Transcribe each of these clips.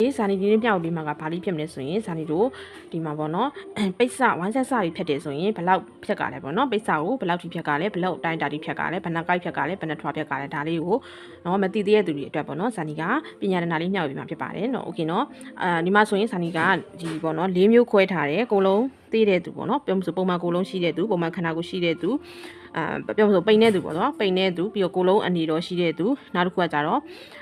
ဒီဇာနီဒီနေ့ပြောက်ဒီမှာကဘာလို့ဖြစ်မလဲဆိုရင်ဇာနီတို့ဒီမှာပေါ့နော်ပိတ်စဝိုင်းဆက်စတွေဖြတ်တယ်ဆိုရင်ဘယ်လောက်ဖြတ်ကြလဲပေါ့နော်ပိတ်စကိုဘယ်လောက်ထိဖြတ်ကြလဲဘယ်လောက်အတိုင်းတာထိဖြတ်ကြလဲဘယ်နှကိုက်ဖြတ်ကြလဲဘယ်နှထွားဖြတ်ကြလဲဒါလေးကိုနော်မသိသေးတဲ့သူတွေအတွက်ပေါ့နော်ဇာနီကပညာရဏလေးညှောက်ပြီးမှာဖြစ်ပါတယ်နော်โอเคနော်အာဒီမှာဆိုရင်ဇာနီကဒီပေါ့နော်၄မျိုးခွဲထားတယ်အကုန်လုံး သေးတဲ့သူပေါ့နော်ပြောမဆိုပုံမှန်ကိုလုံးရှိတဲ့သူပုံမှန်ခန္ဓာကိုယ်ရှိတဲ့သူအာပြောမဆိုပိန်တဲ့သူပေါ့နော်ပိန်တဲ့သူပြီးတော့ကိုလုံးအနေတော်ရှိတဲ့သူနောက်တစ်ခုကကြတော့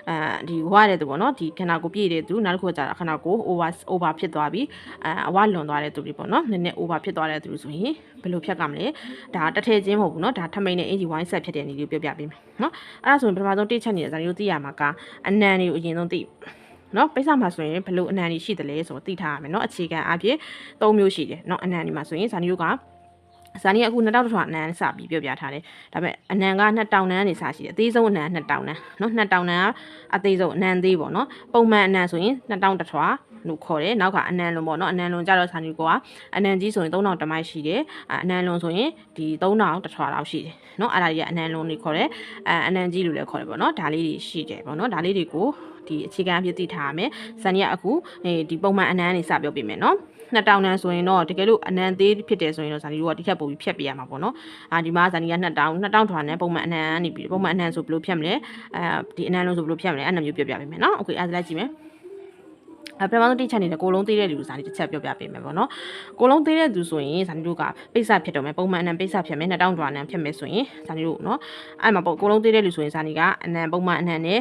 အဲဒီဝါတဲ့သူပေါ့နော်ဒီခန္ဓာကိုယ်ပြည့်တဲ့သူနောက်တစ်ခုကကြတော့ခန္ဓာကိုယ် over over ဖြစ်သွားပြီအာအဝလွန်သွားတဲ့သူတွေပေါ့နော်နည်းနည်း over ဖြစ်သွားတဲ့သူတွေဆိုရင်ဘယ်လိုဖြတ်ကမလဲဒါတထဲချင်းမဟုတ်ဘူးနော်ဒါထမိန်နဲ့အင်ဂျီဝိုင်းဆက်ဖြစ်တဲ့အနေလေးပြောပြပေးမယ်နော်အဲ့ဒါဆိုရင်ပထမဆုံးတိချက်နေတဲ့ဇာတိတို့သိရမှာကအနံတွေကိုအရင်ဆုံးသိ နော်ပိဿမှာဆိုရင်ဘယ်လိုအနံတွေရှိတယ်လဲဆိုတော့သိထားရမယ်နော်အခြေခံအဖြစ်၃မျိုးရှိတယ်နော်အနံတွေမှာဆိုရင်ဇာတိတို့ကဇာနီကအခု2000ထွာအနံစပြီးပြောပြထားတယ်ဒါပေမဲ့အနံက2000နန်းနေစရှိတယ်အသေးဆုံးအနံ2000နန်းနော်2000နန်းကအသေးဆုံးအနံသေးပေါ့နော်ပုံမှန်အနံဆိုရင်2000တထွာလို့ခေါ်တယ်နောက်ကအနံလွန်ပေါ့နော်အနံလွန်ကြတော့ဇာနီကအနံကြီးဆိုရင်3000တမိုက်ရှိတယ်အနံလွန်ဆိုရင်ဒီ3000တထွာလောက်ရှိတယ်နော်အဲ့ဒါကြီးကအနံလွန်တွေခေါ်တယ်အအနံကြီးလို့လည်းခေါ်တယ်ပေါ့နော်ဒါလေးတွေရှိတယ်ပေါ့နော်ဒါလေးတွေကို ဒီအခြေခံအဖြစ်သိထားရမယ်ဇန်ကြီးကအခုဒီပုံမှန်အနမ်းနေစပြောပြမယ်နော်နှစ်တောင်တန်းဆိုရင်တော့တကယ်လို့အနံသေးဖြစ်တယ်ဆိုရင်တော့ဇာနီတို့ကတစ်ချက်ပုံပြီးဖြတ်ပေးရမှာပေါ့နော်။အာဒီမှာဇာနီကနှစ်တောင်နှစ်တောင်ထွာနဲ့ပုံမှန်အနံနေပြီးပုံမှန်အနံဆိုဘယ်လိုဖြတ်မလဲ။အဲဒီအနံလုံးဆိုဘယ်လိုဖြတ်မလဲအဲ့လိုမျိုးပြောပြပေးမယ်နော်။ Okay အဲ့ဒါလိုက်ကြည့်မယ်။ အပထမဆုံးတိချက်နေတဲ့ကိုလုံးသေးတဲ့လူစာနေတစ်ချက်ပြောပြပေးမယ်ပေါ့နော်ကိုလုံးသေးတဲ့သူဆိုရင်ဇာနေတို့ကပိတ်စဖြစ်တော့မယ်ပုံမှန်အနံပိတ်စဖြစ်မယ်2000ကျွာနံဖြစ်မယ်ဆိုရင်ဇာနေတို့နော်အဲ့မှာပေါ့ကိုလုံးသေးတဲ့လူဆိုရင်ဇာနေကအနံပုံမှန်အနံနဲ့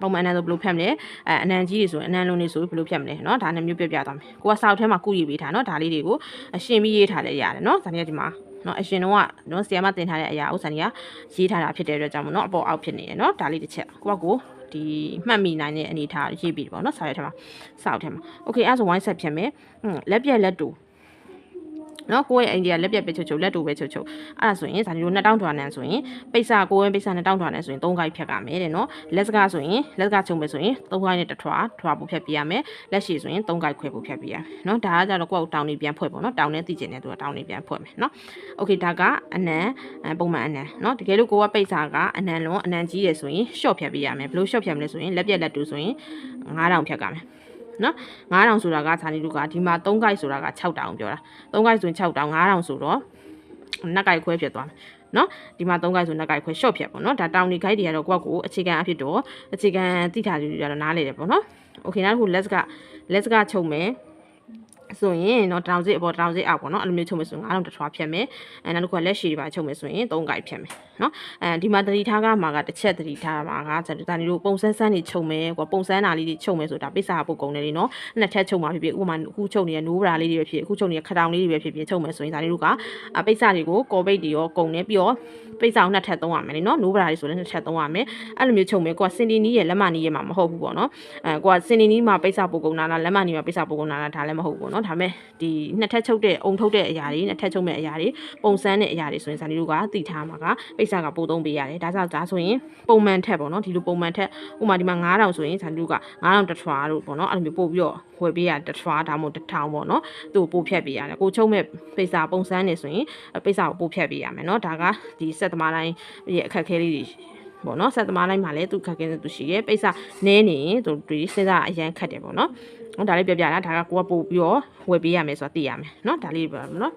ပုံမှန်အနံဆိုဘယ်လိုဖြတ်မလဲအဲအနံကြီးတွေဆိုရင်အနံလုံးတွေဆိုဘယ်လိုဖြတ်မလဲနော်ဒါနဲ့မျိုးပြပြသွားမယ်ကိုကစောက်ထဲမှာကုရေးပေးထားနော်ဒါလေးတွေကိုအရှင်ပြီးရေးထားလဲရတယ်နော်ဇာနေကဒီမှာနော်အရှင်တော့ကနော်ဆီယမတင်ထားတဲ့အရာဥစ္စာတွေကရေးထားတာဖြစ်တဲ့အတွက်ကြောင့်မနော်အပေါ်အောက်ဖြစ်နေတယ်နော်ဒါလေးတစ်ချက်ကိုကကို ဒီမှတ်မိနိုင်တဲ့အနေအထားရေးပြီးတယ်ပေါ့နော်စာရဲထဲမှာစာအုပ်ထဲမှာ okay အဲ့ဒါဆို wine set ဖြစ်မယ်လက်ပြက်လက်တူ နော်ကိုယ့်ရဲ့အိန္ဒိယလက်ပြက်ပဲချုပ်ချုပ်လက်တူပဲချုပ်ချုပ်အဲ့ဒါဆိုရင်ဇာတိတို့2000ထွာနန်းဆိုရင်ပိတ်စာကိုယ်ဝင်ပိတ်စာ2000ထွာနန်းဆိုရင်3ခိုက်ဖြတ်ကမယ်တဲ့နော်လက်စကားဆိုရင်လက်စကားချုပ်မယ်ဆိုရင်3ခိုက်နဲ့တစ်ထွာထွာဖို့ဖြတ်ပြရမယ်လက်ရှိဆိုရင်3ခိုက်ခွဲဖို့ဖြတ်ပြရမယ်နော်ဒါကကြတော့ကိုယ့်ကိုတောင်းနေပြန်ဖွဲ့ပေါ့နော်တောင်းနေသိကျင်နေသူကတောင်းနေပြန်ဖွဲ့မယ်နော်โอเคဒါကအနံပုံမှန်အနံနော်တကယ်လို့ကိုကပိတ်စာကအနံလုံးအနံကြီးရယ်ဆိုရင် short ဖြတ်ပြရမယ်ဘယ်လို short ဖြတ်မလဲဆိုရင်လက်ပြက်လက်တူဆိုရင်9000ဖြတ်ကမယ် နော်9000ဆိုတာကဇာနီလူကဒီမှာ3 guide ဆိုတာက6000ပြောတာ3 guide ဆိုရင်6000 9000ဆိုတော့နက် guide ခွဲဖြစ်သွားမယ်နော်ဒီမှာ3 guide ဆိုနက် guide ခွဲ short ဖြတ်ပေါ့နော်ဒါတောင်ဒီ guide တွေကတော့ကိုယ့်ကိုအခြေခံအဖြစ်တော့အခြေခံသိထားကြည့်ကြတော့နားလေတယ်ပေါ့နော်โอเคနောက်တစ်ခု let's က let's ကချုပ်မယ် ဆိုရင်တော့တောင်စစ်အပေါ်တောင်စစ်အောက်ပေါ့နော်အဲ့လိုမျိုးချုပ်မယ်ဆိုရင်9000တစ်ထွားဖြတ်မယ်အဲနောက်တစ်ခုကလက်ရှိတွေပါချုပ်မယ်ဆိုရင်3ကြိုက်ဖြတ်မယ်နော်အဲဒီမှာတတိထားကမှာကတစ်ချက်တတိထားမှာကဒါနေလို့ပုံစမ်းစမ်းတွေချုပ်မယ်ကွာပုံစမ်းတာလေးတွေချုပ်မယ်ဆိုတာပိစာပုတ်ကုန်တယ်လေနော်နှစ်ထက်ချုပ်မှာဖြစ်ဖြစ်ဥပမာအခုချုပ်နေတဲ့နိုးဗရာလေးတွေပဲဖြစ်အခုချုပ်နေတဲ့ခတောင်လေးတွေပဲဖြစ်ဖြစ်ချုပ်မယ်ဆိုရင်ဒါနေလို့ကပိစာတွေကိုကော်ပိတ်တွေရောကုန်တယ်ပြီးတော့ပိစာကိုနှစ်ထက်သုံးရမယ်လေနော်နိုးဗရာလေးဆိုလည်းနှစ်ထက်သုံးရမယ်အဲ့လိုမျိုးချုပ်မယ်ကွာစင်တီနီးရဲ့လက်မနီးရဲ့မှာမဟုတ်ဘူးပေါ့နော်အဲကွာစင်တီနီးမှာပိစာပုတ်ကုန်တာလားလက်မနီးမှာပိစာပုတ်ကုန်တာလားဒါလည်းမဟုတ်ဘူးပေါ့နော်နော်ဒါမဲ့ဒီနှစ်ထပ်ချုပ်တဲ့အုံထုတ်တဲ့အရာတွေနှစ်ထပ်ချုပ်မဲ့အရာတွေပုံစံတဲ့အရာတွေဆိုရင်ဇာတိတို့ကသိထားမှာကပိဿာကပို့သုံးပေးရတယ်ဒါကြောင့်ဒါဆိုရင်ပုံမှန်ထက်ပေါ့နော်ဒီလိုပုံမှန်ထက်ဥမာဒီမှာ9000ဆိုရင်ဇာတိတို့က9000တထွာတို့ပေါ့နော်အဲ့လိုမျိုးပို့ပြီးတော့ဝယ်ပေးရတထွာဒါမှမဟုတ်1000ပေါ့နော်သူ့ကိုပို့ဖြတ်ပေးရတယ်ကိုချုပ်မဲ့ပိဿာပုံစံနေဆိုရင်ပိဿာကိုပို့ဖြတ်ပေးရမယ်နော်ဒါကဒီဆက်သမားတိုင်းရဲ့အခက်အခဲလေးတွေ ပေါ့နော်ဆက်သမားလိုက်မှာလည်းသူခက်ခဲနေသူရှိတယ်ပိတ်စာနဲနေရင်သူဒီစဉ်းစားအရန်ခက်တယ်ပေါ့နော်ဟောဒါလေးပြပြတာဒါကကိုကပို့ပြီးတော့ဝယ်ပေးရမယ်ဆိုတာသိရမယ်เนาะဒါလေးပြပါမယ်เนาะ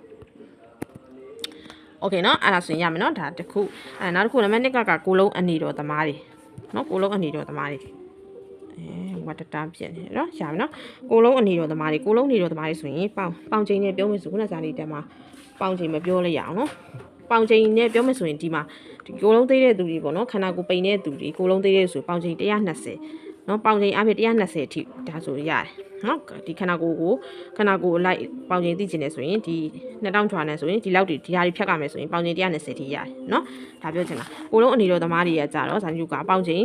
โอเคเนาะအဲ့ဒါဆိုရင်ရမယ်เนาะဒါတစ်ခုအဲနောက်တစ်ခုနံပါတ်1ကကကိုလုံးအနေတော်သမားတွေเนาะကိုလုံးအနေတော်သမားတွေအဲဝတ်တတာဖြစ်နေเนาะရမယ်เนาะကိုလုံးအနေတော်သမားတွေကိုလုံးအနေတော်သမားတွေဆိုရင်ပေါင်ပေါင်ချိန်နဲ့ပြောမယ်ဆိုခုနကစားလေးတက်မှာပေါင်ချိန်မပြောလိုက်ရအောင်เนาะ ပေါင်ချိန်နဲ့ပြောမယ်ဆိုရင်ဒီမှာဒီကိုလုံးသေးတဲ့သူတွေပေါ့နော်ခန္ဓာကိုယ်ပိန်တဲ့သူတွေကိုလုံးသေးတဲ့ဆိုပေါင်ချိန်120နော်ပေါင်ချိန်အဖြစ်120အထိဒါဆိုရတယ်နော်ဒီခန္ဓာကိုယ်ကိုခန္ဓာကိုယ်လိုက်ပေါင်ချိန်သိကျင်နေဆိုရင်ဒီ2000ထွာနဲ့ဆိုရင်ဒီလောက်ဒီဒီဟာတွေဖြတ်ကမယ်ဆိုရင်ပေါင်ချိန်120အထိရတယ်နော်ဒါပြောချင်တာကိုလုံးအနေတော်သမားတွေရကြတော့ဇာညုကပေါင်ချိန်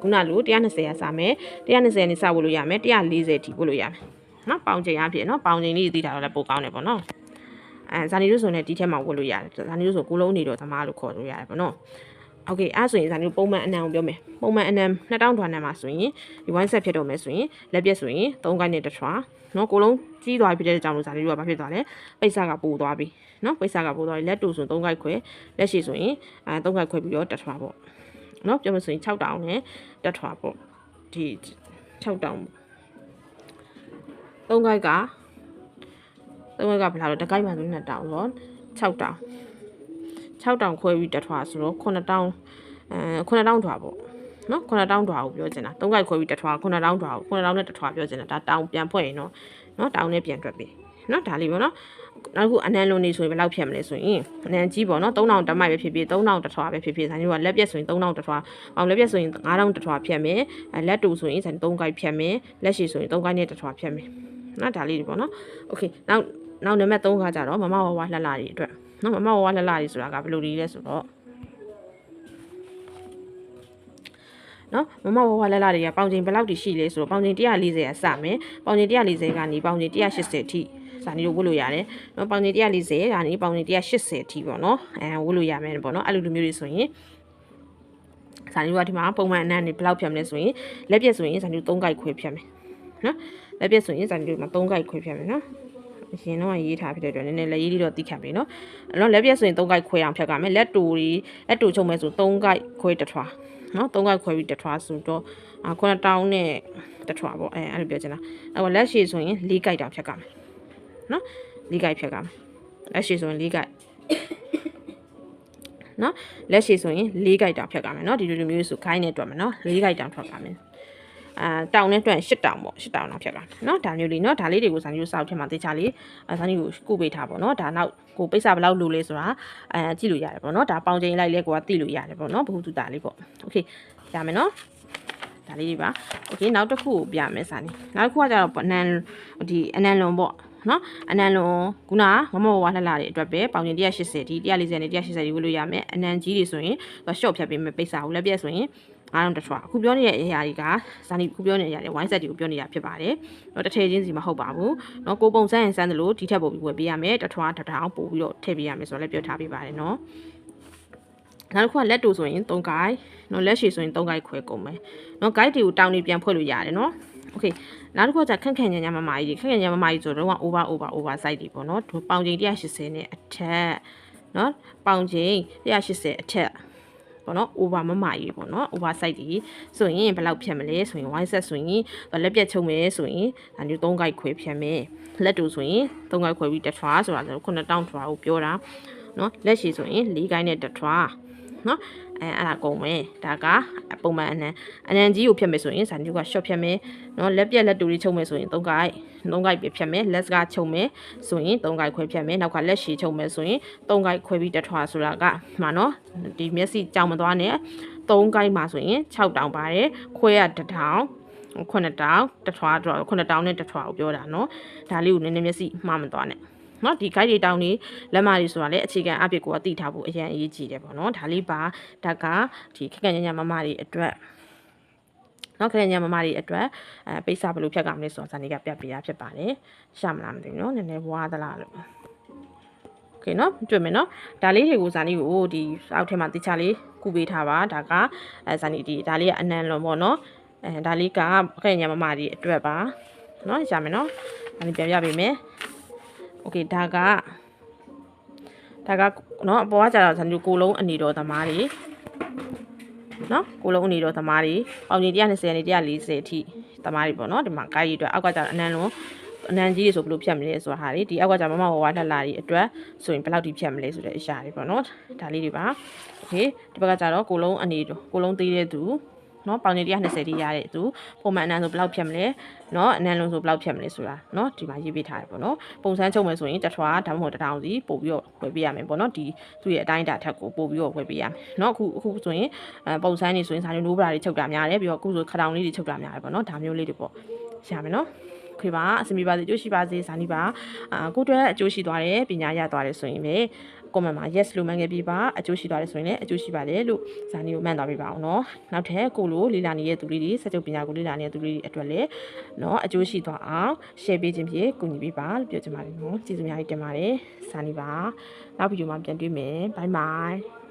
ခုနလို120ရစမယ်120နဲ့စဖို့လို့ရမယ်140အထိပို့လို့ရမယ်နော်ပေါင်ချိန်အဖြစ်နော်ပေါင်ချိန်လေးသိတာတော့လည်းပိုကောင်းတယ်ပေါ့နော် အဲဇာနီတို့ဆိုရင်ဒီထဲမှာဝတ်လို့ရတယ်ဇာနီတို့ဆိုကိုလုံးအနေတော်သမားလို့ခေါ်လို့ရတယ်ပေါ့နော်โอเคအဲ့ဆိုရင်ဇာမျိုးပုံမှန်အနံကိုပြောမယ်ပုံမှန်အနံ2000ထွာနံမှာဆိုရင်ဒီဝိုင်းဆက်ဖြစ်တော့မယ်ဆိုရင်လက်ပြက်ဆိုရင်3ကိုင်းနဲ့တစ်ထွာနော်ကိုလုံးကြီးသွားပြီတဲ့ကြောင့်လို့ဇာမျိုးကဘာဖြစ်သွားလဲပိတ်ဆကပိုးသွားပြီနော်ပိတ်ဆကပိုးသွားပြီလက်တူဆို3ကိုင်းခွဲလက်ရှိဆိုရင်အဲ3ကိုင်းခွဲပြီးတော့တစ်ထွာပေါ့နော်ပြောမယ်ဆိုရင်6တောင်နဲ့တစ်ထွာပေါ့ဒီ6တောင် သုံးကိုက်က သုံးကိုက်ကဘယ်လောက်လဲတကိုက်မှဆို2တောင်ဆိုတော့6တောင်6တောင်ခွဲပြီးတစ်ထွာဆိုတော့9တောင်အဲ9တောင်ထွာပေါ့နော်9တောင်ထွာကိုပြောချင်တာသုံးကိုက်ခွဲပြီးတစ်ထွာ9တောင်ထွာကို9တောင်နဲ့တစ်ထွာပြောချင်တာဒါတောင်ပြန်ဖွဲ့ရင်တော့နော်တောင်နဲ့ပြန်တွက်ပြီနော်ဒါလေးပေါ့နော်နောက်ခုအနံလုံးနေဆိုရင်ဘယ်လောက်ဖြတ်မလဲဆိုရင်အနံကြီးပေါ့နော်3000တမိုက်ပဲဖြစ်ဖြစ်3000တထွာပဲဖြစ်ဖြစ်ဇာညိုကလက်ပြက်ဆိုရင်3000တထွာအောင်လက်ပြက်ဆိုရင်9000တထွာဖြတ်မယ်အဲလက်တူဆိုရင်ဇာ3ကိုက်ဖြတ်မယ်လက်ရှိဆိုရင်3ကိုက်နဲ့တထွာဖြတ်မယ်နော်ဒါလေးတွေပေါ့နော်โอเคနောက် နောက်နံပါတ်3ကကြတော့မမဝဝလှလှတွေအတွက်နော်မမဝဝလှလှတွေဆိုတာကဘယ်လိုတွေလဲဆိုတော့နော်မမဝဝလှလှတွေကပေါင်ချိန်ဘယ်လောက်တိရှိလဲဆိုတော့ပေါင်ချိန်140အစမယ်ပေါင်ချိန်140ကနေပေါင်ချိန်180အထိဇာနီကိုဝတ်လို့ရတယ်နော်ပေါင်ချိန်140ကနေပေါင်ချိန်180အထိပေါ့နော်အဲဝတ်လို့ရမယ်ပေါ့နော်အဲ့လိုလိုမျိုးတွေဆိုရင်ဇာနီကဒီမှာပုံမှန်အနံ့နေဘယ်လောက်ဖြတ်မလဲဆိုရင်လက်ပြက်ဆိုရင်ဇာနီ3ကြိုက်ခွဲဖြတ်မယ်နော်လက်ပြက်ဆိုရင်ဇာနီတို့မှာ3ကြိုက်ခွဲဖြတ်မယ်နော် အရင်တော့ရေးထားဖြစ်တဲ့အတွက်နည်းနည်းလက်ရေးလေးတော့သိခံပြီနော်အဲ့တော့လက်ပြက်ဆိုရင်၃ကိုက်ခွဲအောင်ဖြတ်ကြမယ်လက်တူတွေလက်တူချုပ်မယ်ဆို၃ကိုက်ခွဲတစ်ထွာနော်၃ကိုက်ခွဲပြီးတစ်ထွာဆိုတော့ခုနတောင်းနဲ့တစ်ထွာပေါ့အဲအဲ့လိုပြောချင်တာအဲ့တော့လက်ရှည်ဆိုရင်၄ကိုက်တောင်ဖြတ်ကြမယ်နော်၄ကိုက်ဖြတ်ကြမယ်လက်ရှည်ဆိုရင်၄ကိုက်နော်လက်ရှိဆိုရင်၄ guide တောင်ဖြတ်ကြမယ်နော်ဒီလိုလိုမျိုးဆို guide နဲ့တွက်မယ်နော်၄ guide တောင်ဖြတ်ကြမယ် အာတောင်နဲ့တွက်ရှစ်တောင်ပေါ့ရှစ်တောင်တော့ဖြတ်ကနော်ဒါမျိုးလေးနော်ဒါလေးတွေကိုဇာမျိုးစောက်ထက်မှာတေချာလေးဇာမျိုးကိုကုပေးထားပေါ့နော်ဒါနောက်ကိုပိတ်စာဘယ်လောက်လိုလဲဆိုတာအဲကြည့်လို့ရတယ်ပေါ့နော်ဒါပေါင်ချိန်လိုက်လဲကိုကသိလို့ရတယ်ပေါ့နော်ဘုဟုတုတာလေးပေါ့โอเคရမယ်နော်ဒါလေးတွေပါโอเคနောက်တစ်ခုကိုပြမယ်စာနေနောက်တစ်ခုကကျတော့အနံဒီအနံလွန်ပေါ့နော်အနံလွန်ခုနမမောဝါလှလှတွေအတွက်ပဲပေါင်ကျင်180ဒီ140နဲ့180ဒီဝယ်လို့ရမယ်အနံကြီးတွေဆိုရင်သူရှော့ဖြတ်ပေးမယ်ပိတ်စာကိုလက်ပြက်ဆိုရင် အားလုံးတစ်ထွာအခုပြောနေတဲ့အရာတွေကဇာနီခုပြောနေတဲ့အရာတွေဝိုင်းဆက်တွေကိုပြောနေတာဖြစ်ပါတယ်။တော့တစ်ထည်ချင်းစီမဟုတ်ပါဘူး။နော်ကိုပုံစံရင်စမ်းတယ်လို့ဒီထက်ပိုပြီးဝယ်ပေးရမယ်။တစ်ထွာတစ်ထောင်ပို့ပြီးတော့ထည့်ပေးရမယ်ဆိုတော့လည်းပြောထားပေးပါတယ်နော်။နောက်တစ်ခုကလက်တူဆိုရင်3 guide နော်လက်ရှည်ဆိုရင်3 guide ခွဲကုန်မယ်။နော် guide တွေကိုတောင်းနေပြန်ဖွဲ့လို့ရတယ်နော်။ Okay နောက်တစ်ခုကခန့်ခန့်ညံ့ညံ့မမကြီးတွေခန့်ခန့်ညံ့မမကြီးဆိုတော့ over over over size တွေပေါ့နော်ပေါင်ချိန်180နဲ့အထက်နော်ပေါင်ချိန်180အထက် ပေါ့နော် over မမကြီးပေါ့နော် over size တွေဆိုရင်ဘယ်လောက်ဖြတ်မလဲဆိုရင် wide set ဆိုရင်လက်ပြတ်ချုံမယ်ဆိုရင်ဒါမျိုး3 guide ခွဲဖြတ်မယ်လက်တူဆိုရင်3 guide ခွဲပြီးတစ်ထွာဆိုတာဆို9000ထွာကိုပြောတာနော်လက်ရှည်ဆိုရင်4 guide နဲ့တစ်ထွာ နော်အဲအဲ့ဒါကုန်မယ်ဒါကပုံမှန်အနံအနံကြီးကိုဖြတ်မယ်ဆိုရင်ဇာနုက short ဖြတ်မယ်နော်လက်ပြက်လက်တူလေးချုပ်မယ်ဆိုရင်၃ကိုက်၃ကိုက်ပြဖြတ်မယ် less ကချုပ်မယ်ဆိုရင်၃ကိုက်ခွဲဖြတ်မယ်နောက်ကလက်ရှည်ချုပ်မယ်ဆိုရင်၃ကိုက်ခွဲပြီးတထွာဆိုတာကမှာနော်ဒီမျက်စိကြောင်မသွားနဲ့၃ကိုက်မှာဆိုရင်6တောင်ပါတယ်ခွဲရတထောင်9တောင်တထွား9တောင်နဲ့တထွားကိုပြောတာနော်ဒါလေးကိုနည်းနည်းမျက်စိမှားမသွားနဲ့ နော်ဒီ guide တွေတောင်းနေလက်မတွေဆိုတာလည်းအခြေခံအဖြစ်ကိုသိထားဖို့အရင်အရေးကြီးတယ်ပေါ့နော်ဒါလေးပါဒါကဒီခက်ခက်ညံ့ညံ့မမတွေအတွက်နော်ခက်ညံ့မမတွေအတွက်အဲပိတ်စာဘယ်လိုဖြတ်ကမလဲဆိုတာဇာနေကပြတ်ပြရဖြစ်ပါတယ်ရှာမလားမသိဘူးနော်နည်းနည်းဝါသလားလို့โอเคเนาะတွေ့မယ်เนาะဒါလေးတွေကိုဇာနီကိုဒီအောက်ထဲမှာတိချာလေးကုပေးထားပါဒါကအဲဇာနီဒီဒါလေးကအနံလွန်ပေါ့เนาะအဲဒါလေးကခက်ညံမမတွေအတွက်ပါเนาะရမယ်เนาะဒါလေးပြန်ပြပေးမယ် โอเคဒါကဒါကเนาะအပေါ်ကကြာတော့ဇာနီကိုလုံးအနေတော်သမားတွေနော်ကိုလုံးအနေတော်သမားတွေပေါင်ကြီး120နဲ့140အထိသမားတွေပေါ့နော်ဒီမှာကားကြီးအတွက်အောက်ကကြာအနံလုံးအနံကြီးတွေဆိုဘယ်လိုဖြတ်မလဲဆိုတာဟာလေဒီအောက်ကကြာမမဝဝလှလာတွေအတွက်ဆိုရင်ဘယ်လောက်ထိဖြတ်မလဲဆိုတဲ့အရာတွေပေါ့နော်ဒါလေးတွေပါโอเคဒီဘက်ကကြာတော့ကိုလုံးအနေတော်ကိုလုံးသေးတဲ့သူ နော်ပေါင်နေ120တိရတဲ့သူပုံမှန်အနံဆိုဘယ်လောက်ဖြတ်မလဲနော်အနံလုံးဆိုဘယ်လောက်ဖြတ်မလဲဆိုတာနော်ဒီမှာရေးပေးထားတယ်ပေါ့နော်ပုံစံချုပ်မယ်ဆိုရင်တထွားဒါမှမဟုတ်တထောင်စီပို့ပြီးတော့ဝယ်ပေးရမယ်ပေါ့နော်ဒီသူ့ရဲ့အတိုင်းအတာထက်ကိုပို့ပြီးတော့ဝယ်ပေးရမယ်နော်အခုအခုဆိုရင်အဲပုံစံနေဆိုရင်စာလုံးနိုးဗရာတွေချုပ်တာများတယ်ပြီးတော့အခုဆိုခထောင်လေးတွေချုပ်တာများတယ်ပေါ့နော်ဒါမျိုးလေးတွေပေါ့ရမယ်နော်ခေပါအဆင်ပြေပါစေကြိုးရှိပါစေဇာနီပါအာကိုအတွက်အကျိုးရှိသွားတယ်ပညာရသွားတယ်ဆိုရင်ပဲ comment မှာ yes လို့မှန်ခဲ့ပြီးပါအကျိုးရှိသွားတယ်ဆိုရင်လည်းအကျိုးရှိပါတယ်လို့ဇာနီကိုမှန်သွားပြီးပါအောင်နော်နောက်ထပ်ကိုလိုလီလာနေတဲ့သူတွေဒီစကြုံပညာကိုလီလာနေတဲ့သူတွေအတွက်လည်းနော်အကျိုးရှိသွားအောင် share ပေးခြင်းဖြင့်ကူညီပေးပါလို့ပြောချင်ပါတယ်နော်ကျေးဇူးများကြီးတင်ပါတယ်ဇာနီပါနောက်ဗီဒီယိုမှာပြန်တွေ့မယ် bye bye